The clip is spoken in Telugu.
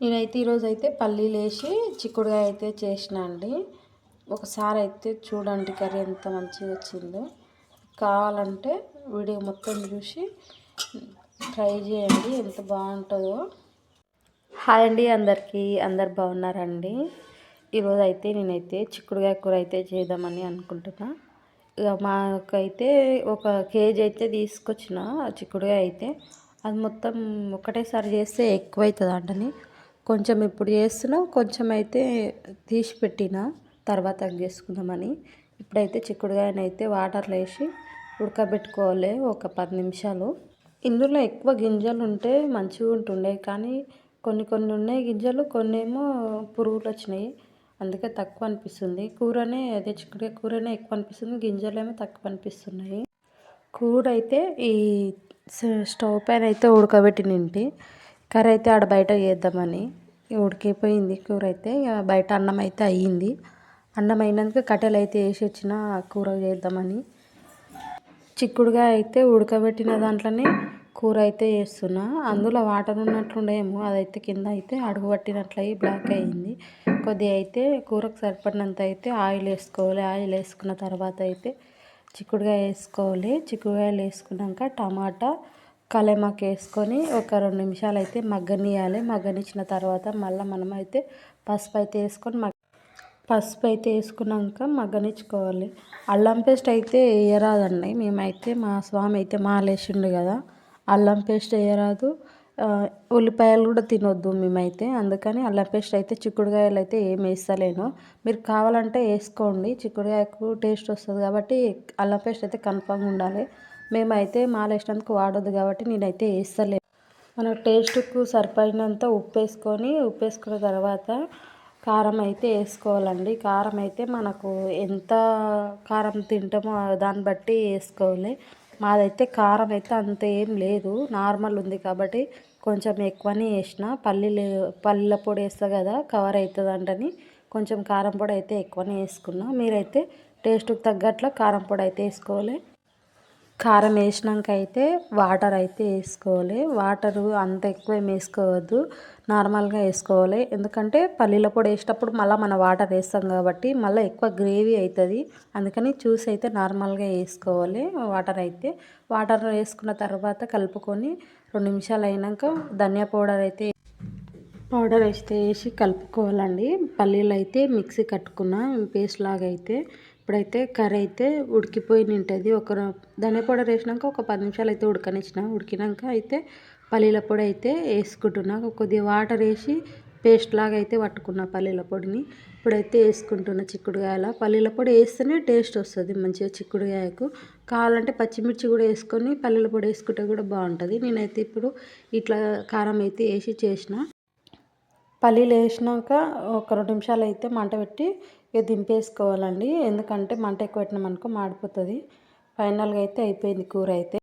నేనైతే ఈరోజు అయితే పల్లీలు వేసి చిక్కుడుగా అయితే చేసిన అండి. ఒకసారి అయితే చూడండి కర్రీ ఎంత మంచిగా వచ్చిందో. కావాలంటే వీడియో మొత్తం చూసి ట్రై చేయండి ఎంత బాగుంటుందో. హాయ్ అండి అందరికీ అందరు బాగున్నారండి? ఈరోజు అయితే నేనైతే చిక్కుడుగా కూర అయితే చేద్దామని అనుకుంటున్నా. ఇక మాకైతే ఒక కేజీ అయితే తీసుకొచ్చిన చిక్కుడుగా అయితే. అది మొత్తం ఒకటేసారి చేస్తే ఎక్కువ అవుతుంది అంటని కొంచెం ఇప్పుడు చేస్తున్నా కొంచెం అయితే తీసి పెట్టిన తర్వాత చేసుకుందామని. ఇప్పుడైతే చిక్కుడుగాయనైతే వాటర్లో వేసి ఉడకబెట్టుకోవాలి ఒక పది నిమిషాలు. ఇందులో ఎక్కువ గింజలు ఉంటే మంచిగా ఉంటుండే కానీ కొన్ని కొన్ని ఉన్నాయి గింజలు కొన్ని ఏమో పురుగులు వచ్చినాయి. అందుకే తక్కువ అనిపిస్తుంది. కూరనే అదే చిక్కుడుగా కూరనే ఎక్కువ అనిపిస్తుంది. గింజలేమో తక్కువ అనిపిస్తున్నాయి. కూర అయితే ఈ స్టవ్ పైన అయితే ఉడకబెట్టి నింటి కర్రీ అయితే ఆడ బయట చేద్దామని. ఉడికిపోయింది. కూర అయితే బయట అన్నం అయితే అయ్యింది. అన్నం అయినాక కట్టెలు అయితే వేసి వచ్చిన కూర చేద్దామని. చిక్కుడుగా అయితే ఉడకబెట్టిన దాంట్లోనే కూర అయితే వేస్తున్నా. అందులో వాటర్ ఉన్నట్లుండేమో అదైతే కింద అయితే అడుగు పట్టినట్లయి బ్లాక్ అయ్యింది. కొద్దిగా అయితే కూరకు సరిపడినంత అయితే ఆయిల్ వేసుకోవాలి. ఆయిల్ వేసుకున్న తర్వాత అయితే చిక్కుడుగా వేసుకోవాలి. చిక్కుడుగాయలు వేసుకున్నాక టమాటా కలేమాకు వేసుకొని ఒక రెండు నిమిషాలు అయితే మగ్గనియాలి మగ్గనిచ్చిన తర్వాత మళ్ళీ మనం అయితే పసుపు అయితే వేసుకొని మగ్గ పసుపు అయితే వేసుకున్నాక మగ్గనిచ్చుకోవాలి. అల్లం పేస్ట్ అయితే వేయరాదండి. మేమైతే మా స్వామి అయితే మాలేసిండు కదా అల్లం పేస్ట్ వేయరాదు. ఉల్లిపాయలు కూడా తినొద్దు మేమైతే. అందుకని అల్లం పేస్ట్ అయితే చిక్కుడుకాయలు అయితే ఏం వేస్తలేను. మీరు కావాలంటే వేసుకోండి. చిక్కుడుకాయకు టేస్ట్ వస్తుంది కాబట్టి అల్లం పేస్ట్ అయితే కన్ఫామ్ ఉండాలి. మేమైతే మాల ఇష్టంకి వాడొద్దు కాబట్టి నేనైతే వేస్తలే మన టేస్ట్కు సరిపడినంత ఉప్పు వేసుకొని ఉప్పు వేసుకున్న తర్వాత కారం అయితే వేసుకోవాలండి కారం అయితే మనకు ఎంత కారం తింటామో దాన్ని బట్టి వేసుకోవాలి మాదైతే కారం అయితే అంత ఏం లేదు. నార్మల్ ఉంది కాబట్టి కొంచెం ఎక్కువనే వేసిన పల్లీలు పల్లీల పొడి వేస్తా కదా కవర్ అవుతుంది అంటని కొంచెం కారం పొడి అయితే ఎక్కువనే వేసుకున్నా. మీరైతే టేస్ట్కి తగ్గట్ల కారం పొడి అయితే వేసుకోవాలి. కారం వేసినాక అయితే వాటర్ అయితే వేసుకోవాలి. వాటర్ అంత ఎక్కువ ఏం వేసుకోవద్దు. నార్మల్గా వేసుకోవాలి. ఎందుకంటే పల్లీల పొడి వేసేటప్పుడు మళ్ళీ మన వాటర్ వేస్తాం కాబట్టి మళ్ళీ ఎక్కువ గ్రేవీ అవుతుంది. అందుకని చూసి అయితే నార్మల్గా వేసుకోవాలి. వాటర్ అయితే వాటర్ వేసుకున్న తర్వాత కలుపుకొని రెండు నిమిషాలు అయినాక ధనియా పౌడర్ అయితే పౌడర్ వేస్తే వేసి కలుపుకోవాలండి. పల్లీలు అయితే మిక్సీ కట్టుకున్న పేస్ట్ లాగా అయితే ఇప్పుడైతే కర్రీ అయితే ఉడికిపోయి ఉంటుంది ఒక ధనియా పొడి వేసినాక ఒక పది నిమిషాలు అయితే ఉడకనిచ్చిన. ఉడికినాక అయితే పల్లీల పొడి అయితే వేసుకుంటున్నా. కొద్దిగా వాటర్ వేసి పేస్ట్ లాగా అయితే పట్టుకున్న పల్లీల పొడిని. ఇప్పుడైతే వేసుకుంటున్న చిక్కుడుకాయల. పల్లీల పొడి వేస్తేనే టేస్ట్ వస్తుంది మంచిగా చిక్కుడుకాయకు. కావాలంటే పచ్చిమిర్చి కూడా వేసుకొని పల్లీల పొడి వేసుకుంటే కూడా బాగుంటుంది. నేనైతే ఇప్పుడు ఇట్లా కారం అయితే వేసి చేసిన. పల్లీలు వేసినాక ఒక రెండు నిమిషాలు అయితే మంట పెట్టి ఇక దింపేసుకోవాలండి. ఎందుకంటే మంట ఎక్కువ పెట్టినామనుకో మాడిపోతుంది. ఫైనల్గా అయితే అయిపోయింది కూర అయితే.